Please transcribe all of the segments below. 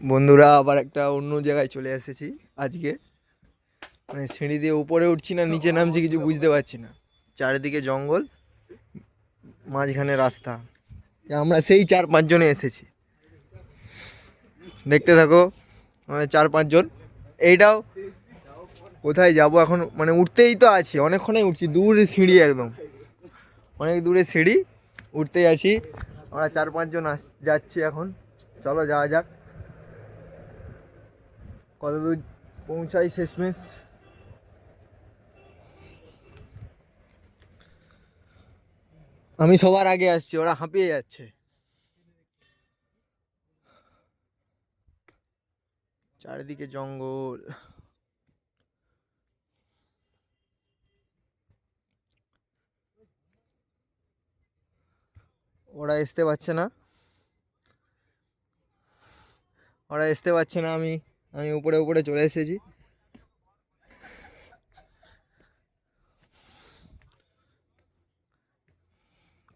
বন্ধুরা, আবার একটা অন্য জায়গায় চলে এসেছি আজকে। মানে সিঁড়ি দিয়ে উপরে উঠছি না, নিচে নামছি, কিছু বুঝতে পারছি না। চারিদিকে জঙ্গল, মাঝখানে রাস্তা। আমরা সেই চার পাঁচজনে এসেছি। দেখতে থাকো মানে চার পাঁচজন। এইটাও, কোথায় যাব এখন? মানে উঠতেই তো আছি, অনেকক্ষণই উঠছি, দূরে সিঁড়ি একদম। অনেক দূরে সিঁড়ি, উঠতেই আছি। আমরা চার পাঁচজন আস, যাচ্ছি এখন। চলো যাওয়া যাক। কত দূর পৌঁছাই শেষমেশ? আমি সবার আগে আসছি, ওরা হাঁপিয়ে যাচ্ছে। চারিদিকে জঙ্গল। ওরা আসতে পারছে না। ওরা আসতে পারছে না আমি। আমি উপরে উপরে চলে এসেছি।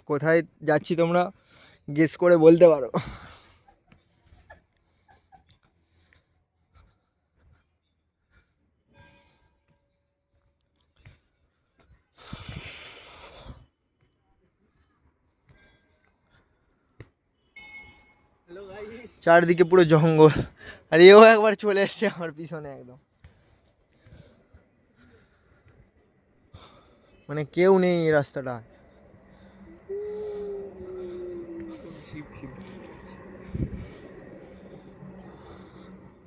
কোথায় যাচ্ছি তোমরা গেস করে বলতে পারো। চারদিকে পুরো জঙ্গল। আর এও একবার চলে এসছে আমার পিছনে একদম। মানে কেউ নেই এই রাস্তাটা।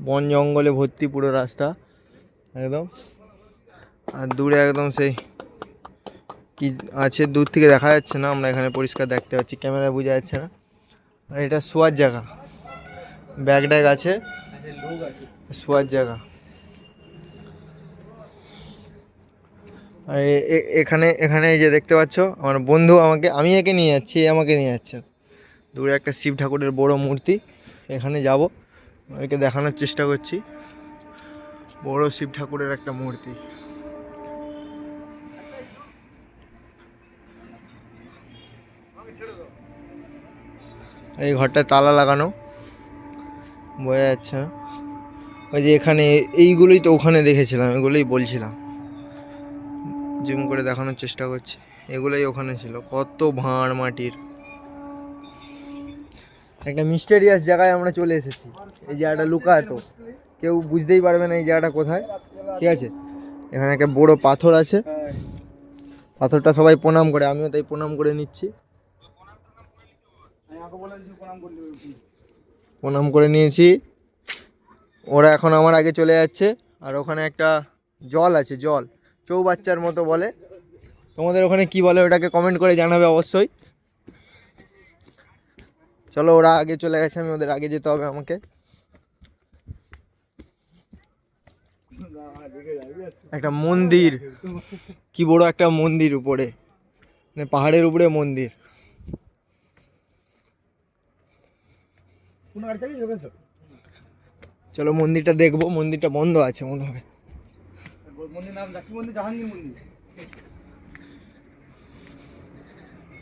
বন জঙ্গলে ভর্তি পুরো রাস্তা, একদম। আর দূরে একদম সেই কি আছে, দূর থেকে দেখা যাচ্ছে না, আমরা এখানে পরিষ্কার দেখতে পাচ্ছি ক্যামেরায় বোঝা যাচ্ছে না। আর এটা শোয়ার জায়গা। ব্যাগ ট্যাগ আছে। শোয়ার জায়গা। আর এখানে এখানে এই যে দেখতে পাচ্ছ আমার বন্ধু আমাকে আমি একে নিয়ে যাচ্ছি আমাকে নিয়ে যাচ্ছে। দূরে একটা শিব ঠাকুরের বড় মূর্তি এখানে যাব। ওদেরকে দেখানোর চেষ্টা করছি। বড় শিব ঠাকুরের একটা মূর্তি। এই ঘরটা তালা লাগানো। বোঝা যাচ্ছে না। ওই যে এখানে, এইগুলোই তো ওখানে দেখেছিলাম, এগুলোই বলছিলাম। জুম করে দেখানোর চেষ্টা করছি। এগুলোই ওখানে ছিল। কত ভাঁড় মাটির। একটা মিস্টেরিয়াস জায়গায় আমরা চলে এসেছি। এই জায়গাটা লুকায়তো। কেউ বুঝতেই পারবে না এই জায়গাটা কোথায়। ঠিক আছে? এখানে একটা বড় পাথর আছে। পাথরটা সবাই প্রণাম করে। আমিও তাই প্রণাম করে নিচ্ছি। প্রণাম করে নিয়েছি। ওরা এখন আমার আগে চলে যাচ্ছে। আর ওখানে একটা জল আছে, জল। চৌবাচ্চার মতো বলে। তোমাদের ওখানে কি বলে ওটাকে কমেন্ট করে জানাবে অবশ্যই। চলো, ওরা আগে চলে গেছে, আমি ওদের আগে যেতে হবে আমাকে। একটা মন্দির। কি বড় একটা মন্দির উপরে। মানে পাহাড়ের উপরে মন্দির। চলো মন্দিরটা দেখব মন্দিরটা বন্ধ আছে মনে হয়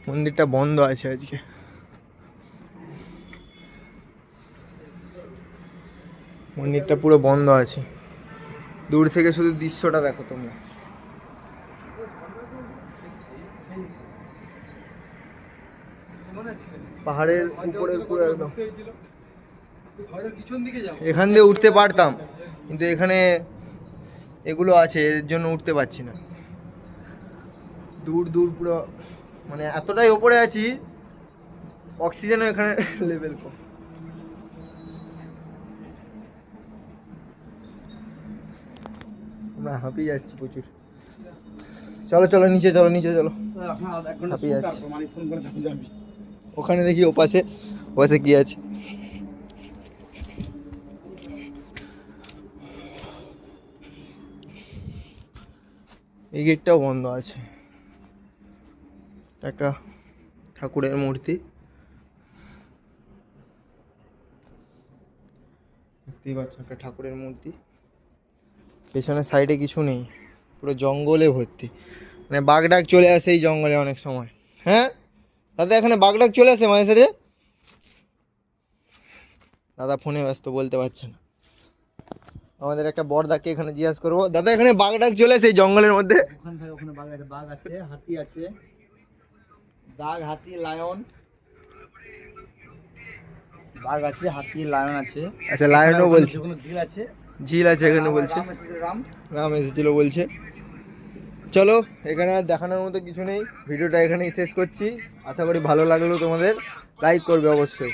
মন্দিরটা বন্ধ আছে আজকে। মন্দিরটা পুরো বন্ধ আছে। দূর থেকে শুধু দৃশ্যটা দেখো তোমরা। পাহাড়ের উপরের পুরো একদম। এখান দিয়ে উঠতে পারতাম, কিন্তু এখানে এগুলো আছে, এর জন্য উঠতে পারছি না। দূর দূর পুরো মানে এতটাই ওপরে আছি অক্সিজেনও এখানে লেভেল কম। আমরা হাঁপিয়ে যাচ্ছি প্রচুর। চলো চলো, নিচে চলো নিচে, চলো। হাঁপিয়ে যাচ্ছি। ওখানে দেখি ওপাশে ওপাশে কি আছে? এই গেটটাও বন্ধ আছে। একটা ঠাকুরের মূর্তি। দেখতেই পাচ্ছ একটা ঠাকুরের মূর্তি। পেছনের সাইডে কিছু নেই, পুরো জঙ্গলে ভর্তি। মানে বাঘডাক চলে আসে এই জঙ্গলে অনেক সময়। হ্যাঁ? দাদা, এখানে বাঘডাক চলে আসে মাঝে সাঝে? দাদা ফোনে ব্যস্ত, বলতে পারছে না। আমাদের একটা বড়দাকে এখানে জিজ্ঞাসা করব। দাদা এখানে বাঘ ডাক চলে এই জঙ্গলের মধ্যে। ওখানে থাকে ওখানে বাঘ আছে বাঘ আছে হাতি আছে। বাঘ হাতি লায়ন। বাঘ আছে হাতি লায়ন আছে। আচ্ছা লায়নও বলছে। কোনো ঝিল আছে? ঝিল আছে এখানে বলছে। রাম। রাম এসেছিল বলছে। চলো এখানে আর দেখানোর মতো কিছু নেই। ভিডিওটা এখানেই শেষ করছি। আশা করি ভালো লাগল তোমাদের। লাইক করবে অবশ্যই।